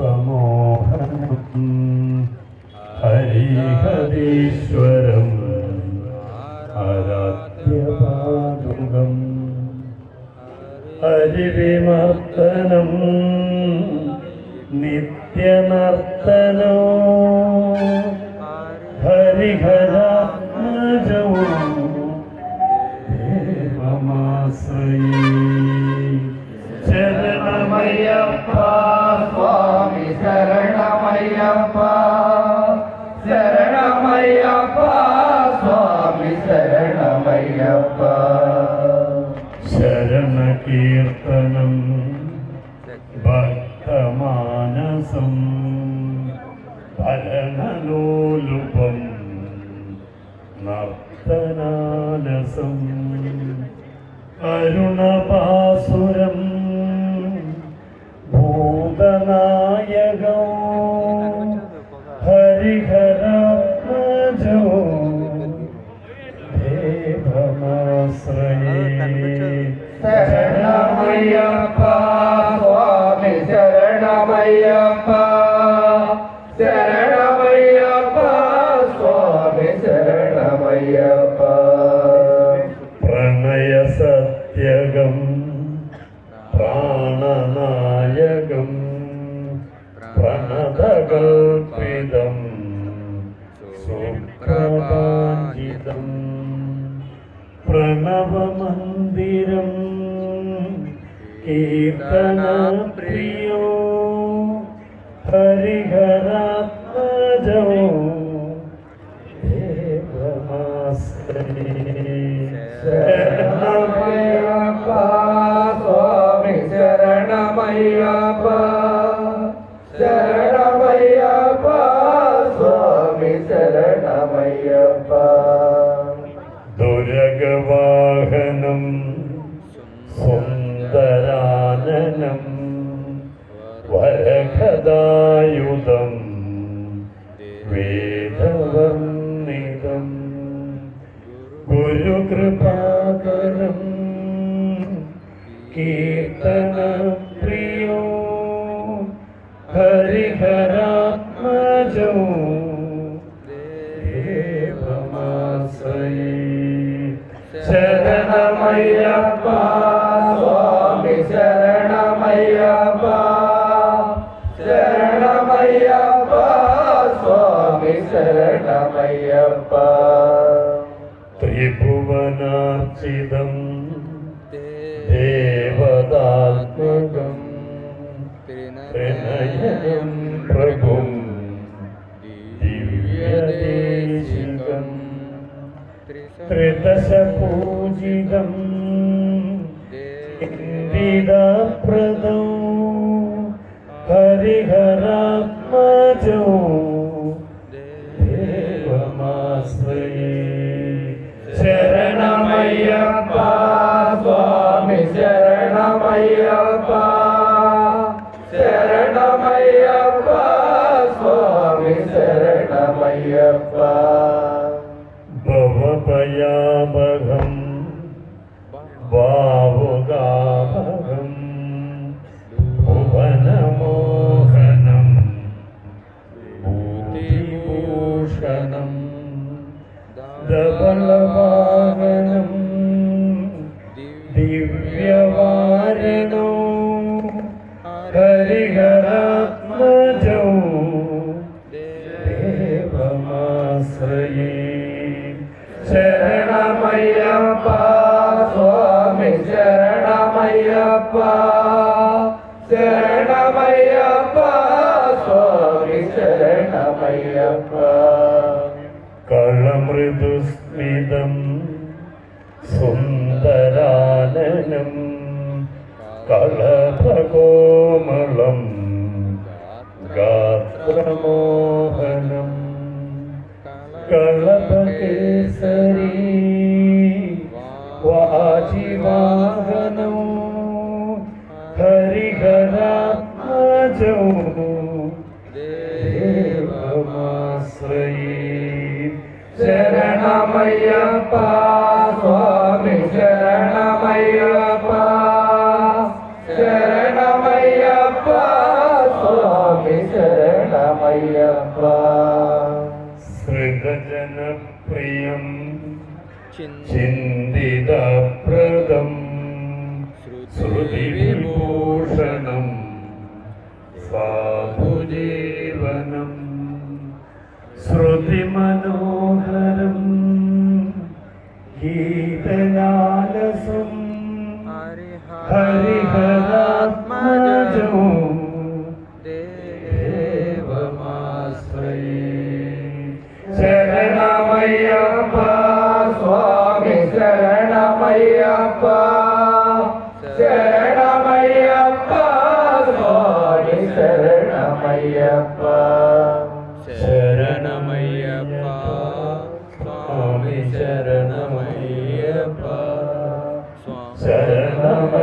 മോഹനം ഹരിഹരീശ്വരം ആരാധ്യപാദുകം. ഹരിവിമർത്തനം നിത്യനർത്തനോ ഹരിഹരാത്മജവും ശരണകീർത്തനം ഭക്തമാനസം ഭരണലോലുപം നർത്തനാലസം അരുണപാസുരം प्रियो। स्वामी शरण शरणमय्यप्पा शरण शरणमय्यप्पा स्वामी शरण शरणमय्यप्पा दुर्गवाहनम् वरखदायुधं वेदवन्निदं गुरुकृपाकरं कीर्तनप्रियो हरिहरात्मजौ चिदं देवदात्मकं प्रणयं प्रभुं दिव्यदेशिकं पूजितम् क्रीडाप्रदौ हरिहरात्मजौ ஐயப்பா பவபயாபகம் பாவுகாபகம் புவனமோகனம் பூதிபூஷணம் தபலவாகனம் திவ்யவாரணம் ശരണമയ്യപ്പ സ്വാമി ശരണമയ്യപ്പ. ശരണമയ്യപ്പ സ്വാമി ശരണമയ്യപ്പ. കളമൃദുസ്മിതം സുന്ദരാനനം കളഭകോമളം ഗാത്രമോഹനം. കളഭകേസരി शिवाहनौ हरिहरात्मजौ देवमाश्रये शरणमय्यपा स्वामि शरणमय्यपा शरणमय्यपा स्वामि शरणमय्यपा सृगजनप्रियम् ചിന്തിതപ്രദം ശ്രുതിവിഭൂഷണം സാധുജീവനം ശ്രുതിമനോഹരം ഗീതലാലസം ഹരിഹരാത്മജോ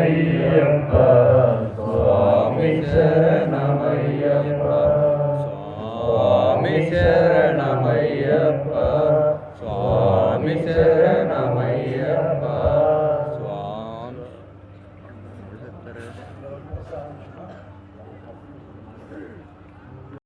Maria.